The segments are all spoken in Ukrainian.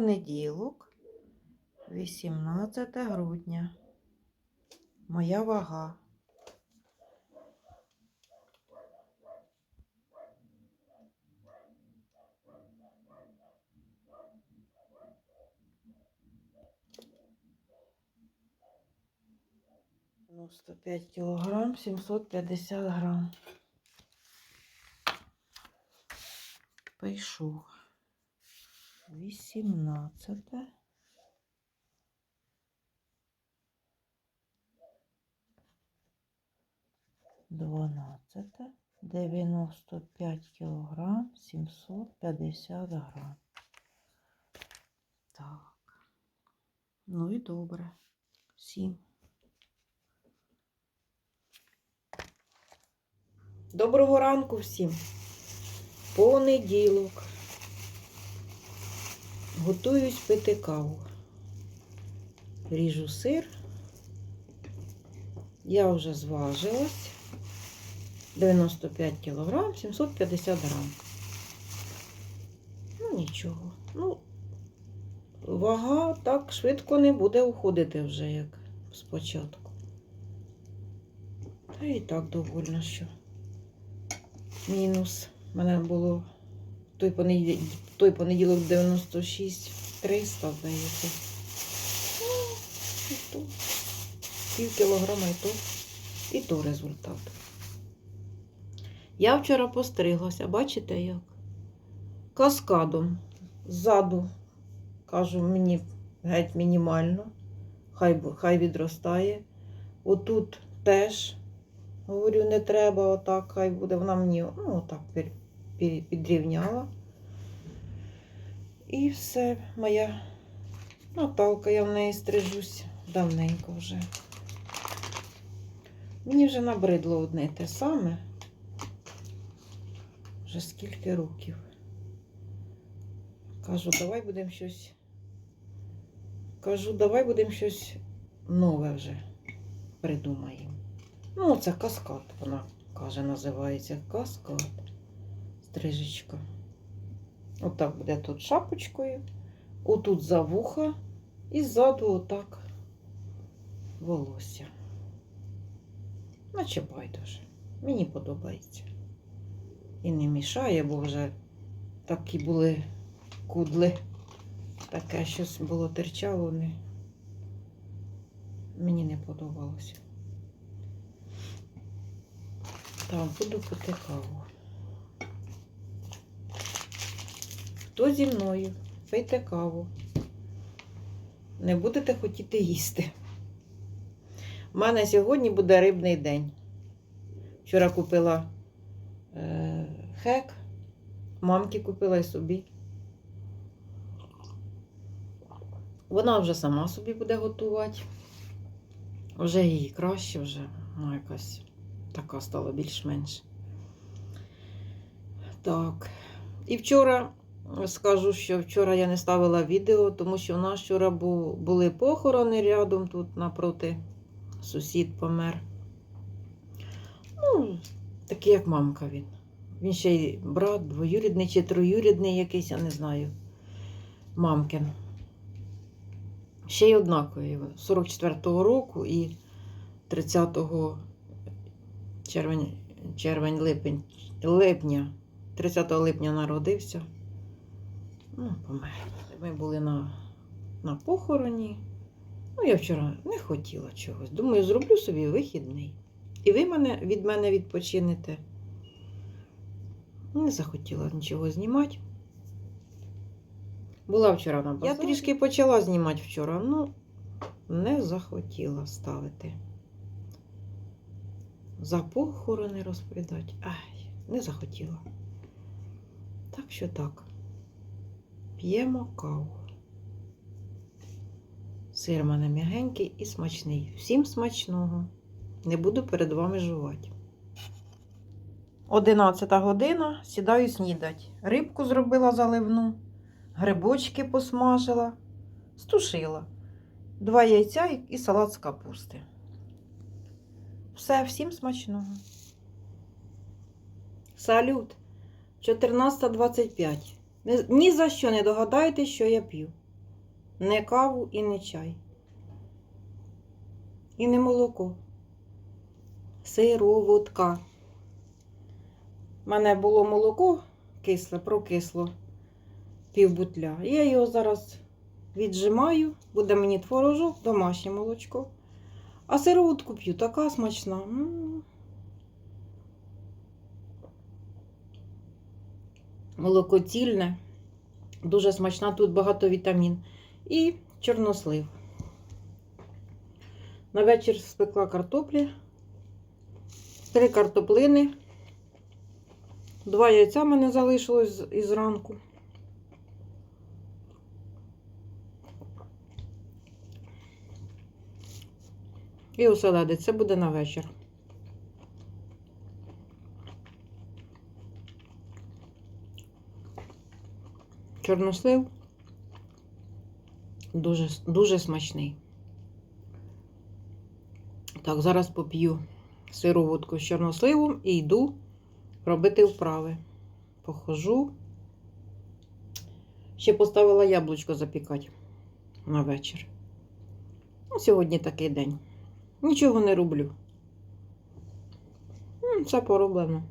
Понеділок, 18 грудня. Моя вага. Дев'яносто п'ять кілограм, 750 грам. Пишу. 18. Дванадцяте, дев'яносто п'ять кілограм, сімсот п'ятдесят грам. Так. Ну і добре. Сім. Доброго ранку всім. Понеділок. Готуюсь пити каву. Ріжу сир. Я вже зважилась. 95 кілограм, 750 грам. Ну, нічого. Ну, вага так швидко не буде уходити вже, як спочатку. Та і так довольно, що мінус. У мене було той понеділок, той понеділок 96 300, здається. Ну, і то. Пів кілограма і то. І то результат. Я вчора постриглася, бачите як? Каскадом. Ззаду, кажу, мені геть мінімально. Хай, хай відростає. Отут теж, говорю, не треба, отак, хай буде. Вона мені, ну, отак підрівняла. І все, моя Наталка, я в неї стрижусь давненько вже. Мені вже набридло одне те саме. Вже скільки років. Кажу, давай будемо щось. Кажу, давай будемо щось нове вже придумаємо. Ну, це каскад, вона каже, називається каскад. Стрижечка. Отак буде тут шапочкою, отут за вуха і ззаду отак волосся. Наче байдуже. Мені подобається. І не мішає, бо вже такі були кудли. Таке щось було терчало. Не... Мені не подобалося. Так, буду пити каву. Хто зі мною? Пийте каву. Не будете хотіти їсти. У мене сьогодні буде рибний день. Вчора купила е, хек, мамки купила і собі. Вона вже сама собі буде готувати. Вже їй краще, вже ну, якась така стала більш-менш. Так. І вчора скажу, що вчора я не ставила відео, тому що в нас вчора були похорони рядом тут напроти. Сусід помер. Ну, такий, як мамка він. Він ще й брат, двоюрідний чи троюрідний якийсь, я не знаю. Мамкин. Ще й однакові. 44-го року і 30 червень, червень липень, липня, 30 липня народився. Ну, помер. Ми були на, на похороні. Ну, я вчора не хотіла чогось. Думаю, зроблю собі вихідний. І ви мене, від мене відпочинете. Не захотіла нічого знімати. Була вчора на базарі. Я трішки почала знімати вчора, ну не захотіла ставити. За похорони розповідати. Ай, не захотіла. Так що так. П'ємо каву. Сир мене м'ягенький і смачний. Всім смачного. Не буду перед вами жувати. Одинадцята година. Сідаю снідать. Рибку зробила заливну, грибочки посмажила, стушила. Два яйця і салат з капусти. Все, всім смачного. Салют. 14.25. Ні- за що не догадаєтесь, що я п'ю. не каву і не чай. І не молоко. Сироватка. У мене було молоко кисле, прокисло пів бутля. Я його зараз віджимаю, буде мені творожок, домашнє молочко. А сироватку п'ю, така смачна. М. Молоко цільне, дуже смачна, тут багато вітамін. І чорнослив. На вечір спекла картоплі, три картоплини, два яйця мене залишилось із ранку. І оселедець. Це буде на вечір. Чорнослив дуже, дуже смачний. Так, зараз поп'ю сироватку з чорносливом і йду робити вправи. Похожу. Ще поставила яблучко запікати на вечір. Ну, сьогодні такий день. Нічого не роблю. Все пороблено.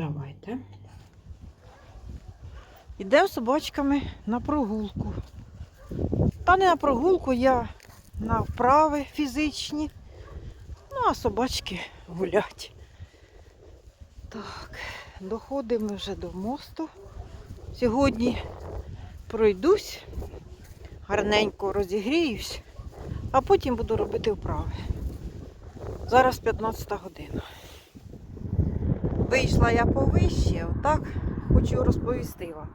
Давайте. Йдемо з собачками на прогулку. Та не на прогулку, я на вправи фізичні. Ну, а собачки гулять. Так, доходимо вже до мосту. Сьогодні пройдусь, гарненько розігріюсь, а потім буду робити вправи. Зараз 15 година. Вийшла я повище, отак хочу розповісти вам.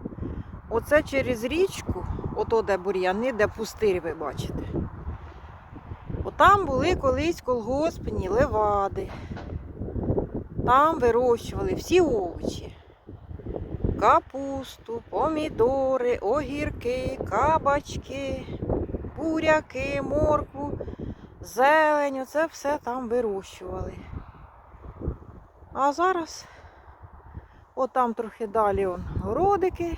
Оце через річку, ото де бур'яни, де пустирі, ви бачите. Отам були колись колгоспні левади. Там вирощували всі овочі. Капусту, помідори, огірки, кабачки, буряки, моркву, зелень. Оце все там вирощували. А зараз отам трохи далі он, городики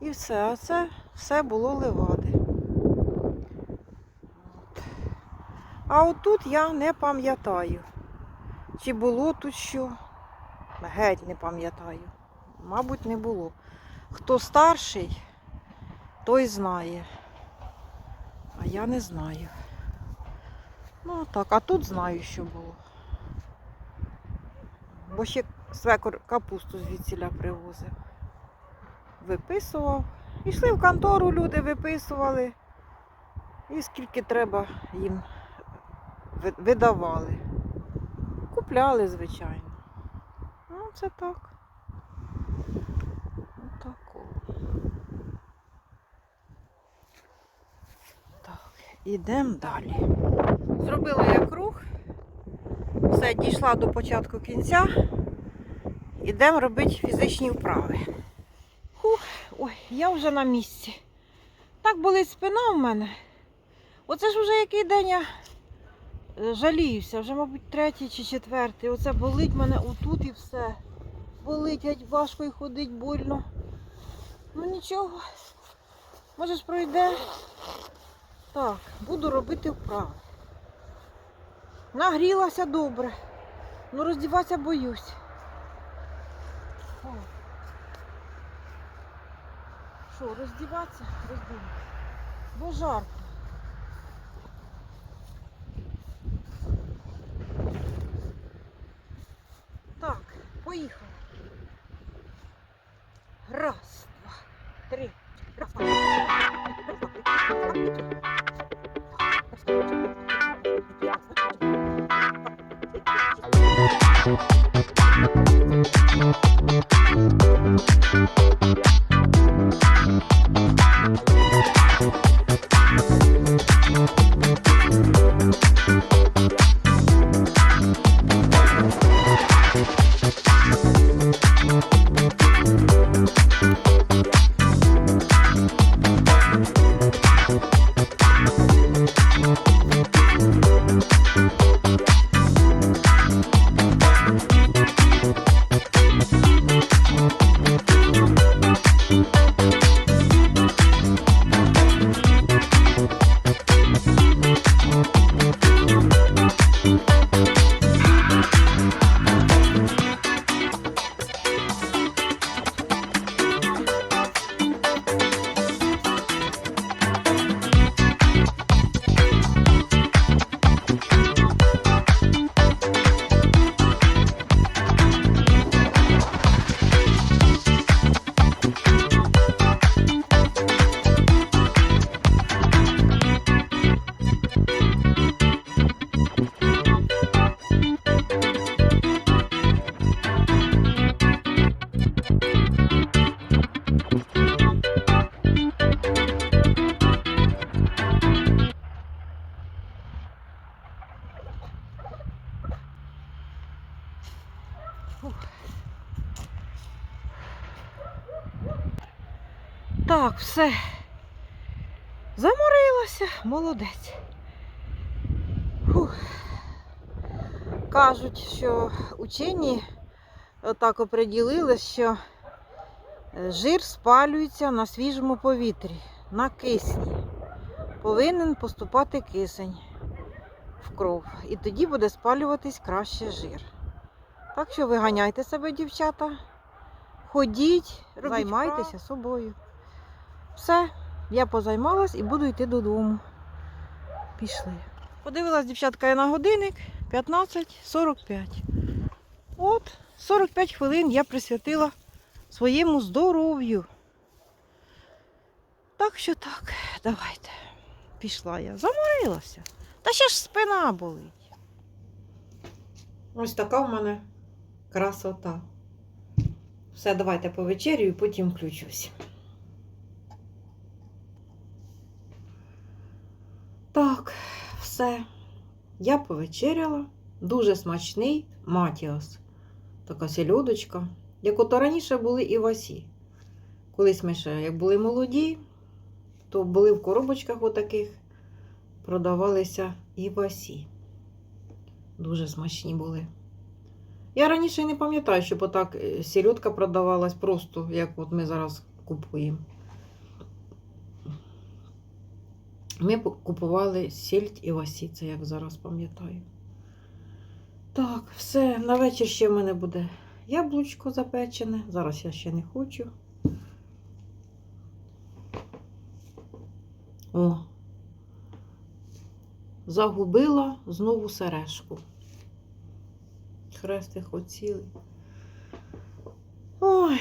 і все. А це все було левади. От. А отут я не пам'ятаю. Чи було тут що? Геть не пам'ятаю. Мабуть, не було. Хто старший, той знає. А я не знаю. Ну так, а тут знаю, що було. Бо ще свекор капусту звідсіля привозив. Виписував. Ішли в контору, люди виписували. І скільки треба їм видавали. Купляли, звичайно. Ну, це так. Отако. Так, ідемо далі. Зробила я круг. Все, дійшла до початку кінця. Ідемо робити фізичні вправи. Хух, ой, я вже на місці. Так болить спина в мене. Оце ж вже який день я е, жаліюся, вже, мабуть, третій чи четвертий. Оце болить мене отут і все. Болить, геть важко і ходить больно. Ну нічого. Може ж пройде. Так, буду робити вправи. Нагрілася добре. Ну роздіватися боюсь. О. Що, роздіватися? Роздіватися. Бо жарко. Так, все. Заморилася, молодець. Фух. Кажуть, що учені отак оприділили, що е, жир спалюється на свіжому повітрі, на кисні. Повинен поступати кисень в кров. І тоді буде спалюватись краще жир. Так що виганяйте себе, дівчата. Ходіть, займайтеся собою. Все, я позаймалась і буду йти додому. Пішли. Подивилась, дівчатка, я на годинник 15.45. От, 45 хвилин я присвятила своєму здоров'ю. Так що так, давайте. Пішла я, заморилася. Та ще ж спина болить. Ось така в мене красота. Все, давайте повечерю і потім включусь. Так, все. Я повечеряла. Дуже смачний матіас. Така сільодочка. Як ото раніше були і васі. Колись ми ще, як були молоді, то були в коробочках отаких, продавалися і васі. Дуже смачні були. Я раніше не пам'ятаю, щоб отак е, сільодка продавалась просто, як от ми зараз купуємо. Ми купували сільдь і васі, це як зараз пам'ятаю. Так, все, на вечір ще в мене буде яблучко запечене. Зараз я ще не хочу. О, загубила знову сережку. Хрестик оцілий. Ой,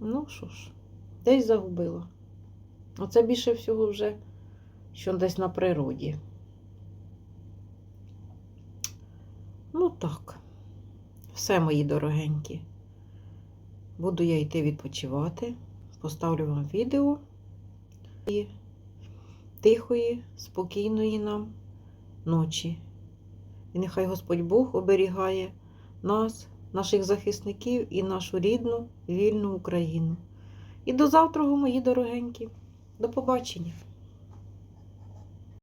ну що ж, десь загубила. Оце більше всього вже, що десь на природі. Ну так, все, мої дорогенькі. Буду я йти відпочивати. Поставлю вам відео. І тихої, спокійної нам ночі. І нехай Господь Бог оберігає нас, наших захисників і нашу рідну, вільну Україну. І до завтра, мої дорогенькі. До побачення.